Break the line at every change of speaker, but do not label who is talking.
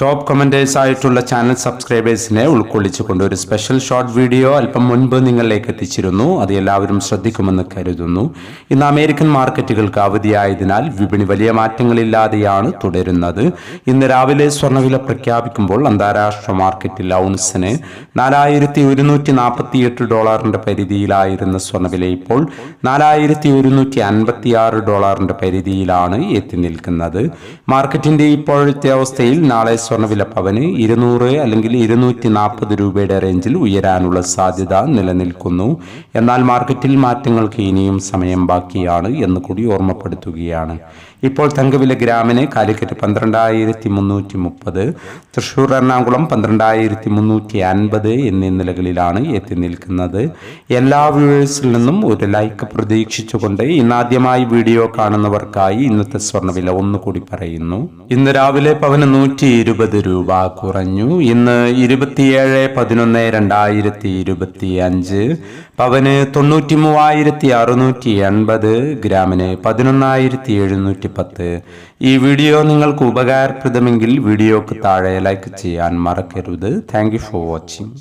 Top കമന്റേഴ്സ് ആയിട്ടുള്ള channel സബ്സ്ക്രൈബേഴ്സിനെ ഉൾക്കൊള്ളിച്ചുകൊണ്ട് ഒരു special short video അല്പം മുൻപ് നിങ്ങളിലേക്ക് എത്തിച്ചിരുന്നു. അത് എല്ലാവരും ശ്രദ്ധിക്കുമെന്ന് കരുതുന്നു. ഇന്ന് അമേരിക്കൻ മാർക്കറ്റുകൾക്ക് അവധിയായതിനാൽ വിപണി വലിയ മാറ്റങ്ങളില്ലാതെയാണ് തുടരുന്നത്. ഇന്ന് രാവിലെ സ്വർണവില പ്രഖ്യാപിക്കുമ്പോൾ അന്താരാഷ്ട്ര മാർക്കറ്റിൽ ഔൺസിന് നാലായിരത്തി ഒരുന്നൂറ്റി നാൽപ്പത്തി എട്ട് ഡോളറിന്റെ പരിധിയിലായിരുന്ന സ്വർണവില ഇപ്പോൾ നാലായിരത്തി ഒരുന്നൂറ്റി അൻപത്തി ആറ് ഡോളറിന്റെ പരിധിയിലാണ് എത്തി നിൽക്കുന്നത്. മാർക്കറ്റിന്റെ ഇപ്പോഴത്തെ അവസ്ഥയിൽ നാളെ സ്വർണവില പവന് ഇരുന്നൂറ് അല്ലെങ്കിൽ ഇരുന്നൂറ്റി നാൽപ്പത് രൂപയുടെ റേഞ്ചിൽ ഉയരാനുള്ള സാധ്യത നിലനിൽക്കുന്നു. എന്നാൽ മാർക്കറ്റിൽ മാറ്റങ്ങൾക്ക് ഇനിയും സമയം ബാക്കിയാണ് എന്ന് കൂടി ഓർമ്മപ്പെടുത്തുകയാണ്. ഇപ്പോൾ തങ്കവില ഗ്രാമിന് കാലിക്കറ്റ് പന്ത്രണ്ടായിരത്തി മുന്നൂറ്റി മുപ്പത് തൃശ്ശൂർ എറണാകുളം പന്ത്രണ്ടായിരത്തി മുന്നൂറ്റി അൻപത് എന്നീ നിലകളിലാണ് എത്തി നിൽക്കുന്നത്. എല്ലാ വ്യൂവേഴ്സിൽ നിന്നും ഒരു ലൈക്ക് പ്രതീക്ഷിച്ചുകൊണ്ട് ഇന്നാദ്യമായി വീഡിയോ കാണുന്നവർക്കായി ഇന്നത്തെ സ്വർണവില ഒന്നുകൂടി പറയുന്നു. ഇന്ന് രാവിലെ പവന് നൂറ്റി ഇരുപത് രൂപ കുറഞ്ഞു. ഇന്ന് ഇരുപത്തിയേഴ് പതിനൊന്ന് രണ്ടായിരത്തി ഇരുപത്തി അഞ്ച് പവന് തൊണ്ണൂറ്റി മൂവായിരത്തി അറുന്നൂറ്റി എൺപത് ഗ്രാമിന് പതിനൊന്നായിരത്തി എഴുന്നൂറ്റി പത്ത് ഈ വീഡിയോ നിങ്ങൾക്ക് ഉപകാരപ്രദമെങ്കിൽ വീഡിയോക്ക് താഴെ ലൈക്ക് ചെയ്യാൻ മറക്കരുത്. Thank for watching